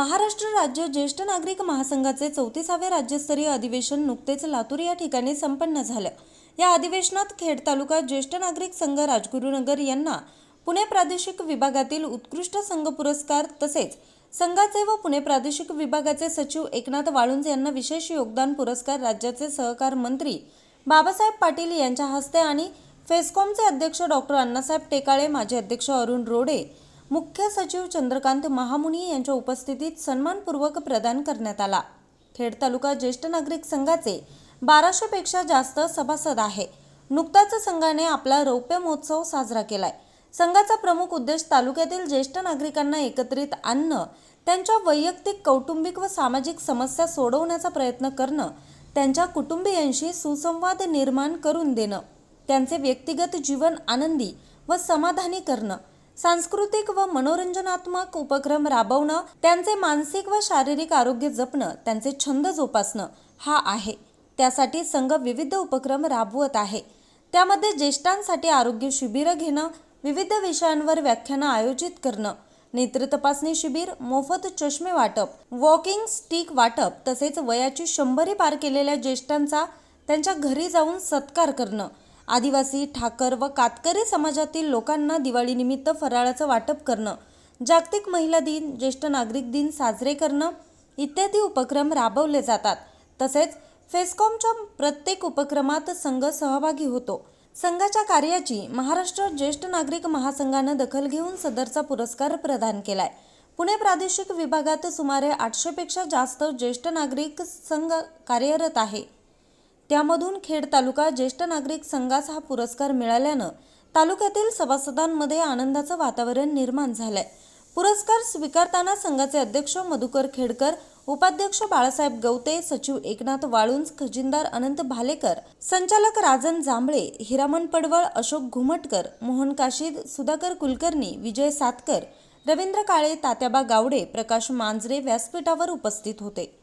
महाराष्ट्र राज्य ज्येष्ठ नागरिक महासंघाचे चौतीसावे राज्यस्तरीय अधिवेशन नुकतेच लातूर या ठिकाणी संपन्न झालं. या अधिवेशनात खेड तालुका ज्येष्ठ नागरिक संघ राजगुरुनगर यांना पुणे प्रादेशिक विभागातील उत्कृष्ट संघ पुरस्कार तसेच संघाचे व पुणे प्रादेशिक विभागाचे सचिव एकनाथ वाळुंज यांना विशेष योगदान पुरस्कार राज्याचे सहकार मंत्री बाबासाहेब पाटील यांच्या हस्ते आणि फेस्कॉमचे अध्यक्ष डॉक्टर अण्णासाहेब टेकाळे माजी अध्यक्ष अरुण रोडे मुख्य सचिव चंद्रकांत महामुनी यांच्या उपस्थितीत सन्मानपूर्वक प्रदान करण्यात आला. खेड तालुका ज्येष्ठ नागरिक संघाचे बाराशेपेक्षा जास्त सभासद आहे. नुकताच संघाने आपला रौप्य महोत्सव साजरा केलाय. संघाचा प्रमुख उद्देश तालुक्यातील ज्येष्ठ नागरिकांना एकत्रित आणणं त्यांच्या वैयक्तिक कौटुंबिक व सामाजिक समस्या सोडवण्याचा प्रयत्न करणं त्यांच्या कुटुंबियांशी सुसंवाद निर्माण करून देणं त्यांचे व्यक्तिगत जीवन आनंदी व समाधानी करणं सांस्कृतिक व मनोरंजनात्मक उपक्रम राबवणं त्यांचे मानसिक व शारीरिक आरोग्य जपणं त्यांचे छंद जोपासणं हा आहे. त्यासाठी संघ विविध उपक्रम राबवत आहे. त्यामध्ये ज्येष्ठांसाठी आरोग्य शिबिरं घेणं विविध विषयांवर व्याख्यानं आयोजित करणं नेत्र तपासणी शिबिर मोफत चष्मे वाटप वॉकिंग स्टिक वाटप तसेच वयाची शंभरी पार केलेल्या ज्येष्ठांचा त्यांच्या घरी जाऊन सत्कार करणं आदिवासी ठाकर व कातकरी समाजातील लोकांना दिवाळीनिमित्त फराळाचं वाटप करणं जागतिक महिला दिन ज्येष्ठ नागरिक दिन साजरे करणं इत्यादी उपक्रम राबवले जातात. तसेच फेस्कॉमच्या प्रत्येक उपक्रमात संघ सहभागी होतो. संघाच्या कार्याची महाराष्ट्र ज्येष्ठ नागरिक महासंघानं दखल घेऊन सदरचा पुरस्कार प्रदान केलाय. पुणे प्रादेशिक विभागात सुमारे आठशेपेक्षा जास्त ज्येष्ठ नागरिक संघ कार्यरत आहे. त्यामधून खेड तालुका ज्येष्ठ नागरिक संघास हा पुरस्कार मिळाल्यानं तालुक्यातील सभासदांमध्ये आनंदाचं वातावरण निर्माण झालंय. पुरस्कार स्वीकारताना संघाचे अध्यक्ष मधुकर खेडकर उपाध्यक्ष बाळासाहेब गवते सचिव एकनाथ वाळुंज खजिनदार अनंत भालेकर संचालक राजन जांभळे हिरामन पडवळ अशोक घुमटकर मोहन काशीद सुधाकर कुलकर्णी विजय सातकर रवींद्र काळे तात्याबा गावडे प्रकाश मांजरे व्यासपीठावर उपस्थित होते.